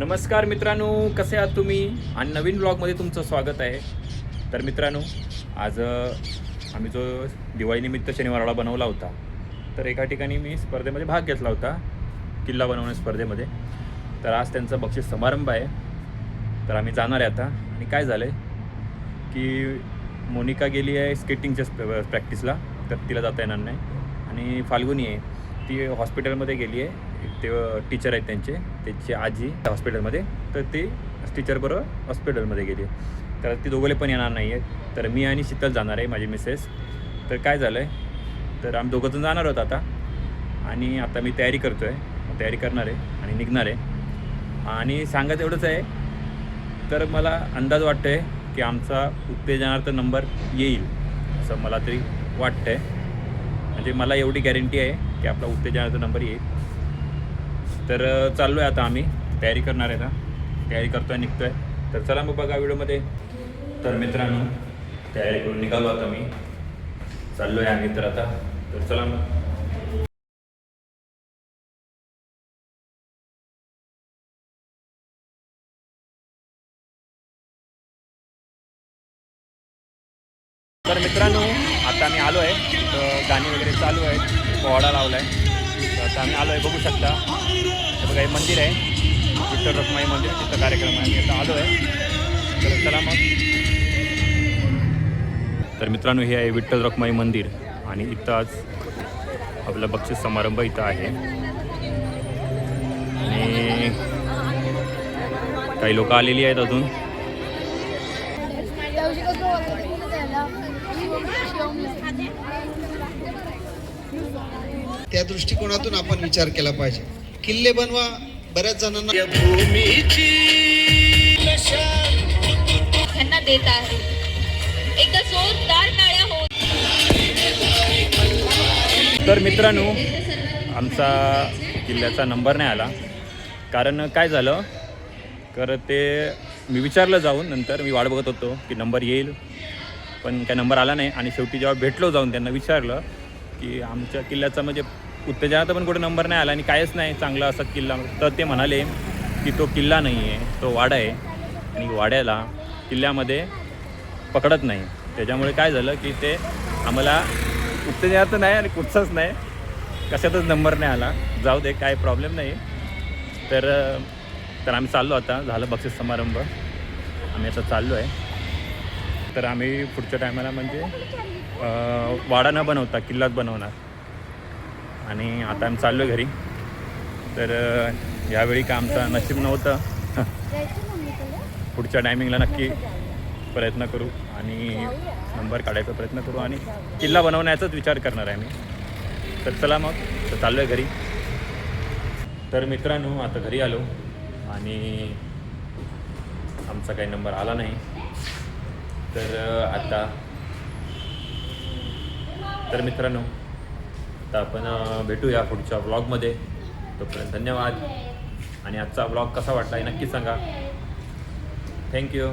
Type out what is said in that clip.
नमस्कार मित्रांनो कसे आहात तुम्ही? आणि नवीन ब्लॉगमध्ये तुमचं स्वागत आहे. तर मित्रांनो आज आम्ही जो दिवाळीनिमित्त शनिवाराला बनवला होता तर एका ठिकाणी मी स्पर्धेमध्ये भाग घेतला होता किल्ला बनवण्या स्पर्धेमध्ये. तर आज त्यांचा बक्षीस समारंभ आहे. तर आम्ही जाणार आहे आता. आणि काय झालं आहे की मोनिका गेली आहे स्केटिंगच्या प्रॅक्टिसला तर तिला जाता येणार नाही. आणि फाल्गुनी आहे ती हॉस्पिटलमध्ये गेली आहे. ते टीचर आहेत त्यांचे त्याची आजी हॉस्पिटलमध्ये तर ती टीचरबरोबर हॉस्पिटलमध्ये गेली. आहे तर ती दोघले पण येणार नाही आहेत तर मी आणि शीतल जाणार आहे माझी मिसेस तर काय झालं आहे तर आम्ही दोघंजण जाणार आहोत आता. आणि आता मी तयारी करतो आहे तयारी करणार आहे आणि निघणार आहे. आणि सांगायचं एवढंच आहे तर मला अंदाज वाटतो आहे की आमचा उत्तेजनार्थ नंबर येईल असं मला तरी वाटतं आहे म्हणजे मला एवढी गॅरंटी आहे की आपला उत्तेजनार्थ नंबर येईल. तर चाललो आहे आता आम्ही. तयारी करणार आहे आता. तयारी करतो आहे निघतो आहे तर चला मग बघा व्हिडिओमध्ये. तर मित्रांनो तयारी करून निघालो आता मी. चाललो आहे आम्ही तर आता. तर चला मग. तर मित्रांनो आता आम्ही आलो आहे गाणी वगैरे चालू आहेत. पोहाडा लावला आहे आता आम्ही आलो आहे बघू शकता. हे बघा हे मंदिर आहे. विठ्ठल रखमाई मंदिर तिथं कार्यक्रम आहे. मी आता आलो आहे तर चला मग. तर मित्रांनो हे आहे विठ्ठल रखमाई मंदिर. आणि इथं आज आपला बक्षीस समारंभ इथं आहे. आणि काही लोक आलेली आहेत अजून. त्या दृष्टिकोनातून आपण विचार केला पाहिजे. किल्ले बनवा बऱ्याच जणांना त्यांना देत आहे. एकदा जोरदार टाळ्या होत तर मित्रांनो आमचा किल्ल्याचा नंबर नाही आला. कारण काय झालं? तर ते मी विचारलं जाऊन नंतर मी वाट बघत होतो की नंबर येईल. पण काय नंबर आला नाही. आणि शेवटी जेव्हा भेटलो जाऊन त्यांना विचारलं की आमच्या किल्ल्याचा म्हणजे उत्तेजनाचा पण कुठे नंबर नाही आला आणि कायच नाही चांगला असा किल्ला. तर ते म्हणाले की तो किल्ला नाही आहे तो वाडा आहे. आणि वाड्याला किल्ल्यामध्ये पकडत नाही. त्याच्यामुळे काय झालं की ते आम्हाला उत्तेजनात नाही आणि कुठचाच नाही. कशातच नंबर नाही आला. जाऊ दे काय प्रॉब्लेम नाही. तर तर आम्ही चाललो आता. झालं बक्षीस समारंभ. आम्ही आता चाललो आहे तर आम्ही पुढच्या टायमाला म्हणजे वाडा न बनवता किल्लाच बनवणार. आणि आता आम्ही चाललो आहे घरी. तर यावेळी का आमचं नशीब नव्हतं. पुढच्या टायमिंगला नक्की प्रयत्न करू आणि नंबर काढायचा प्रयत्न करू आणि किल्ला बनवण्याचाच विचार करणार आहे मी तर चला मग तर चाललो आहे घरी. तर मित्रांनो आता घरी आलो आणि आमचा काही नंबर आला नाही. तर आता तर मित्रांनो आता आपण भेटूया पुढच्या ब्लॉगमध्ये तोपर्यंत धन्यवाद. आणि आजचा ब्लॉग कसा वाटला हे नक्की सांगा. थँक्यू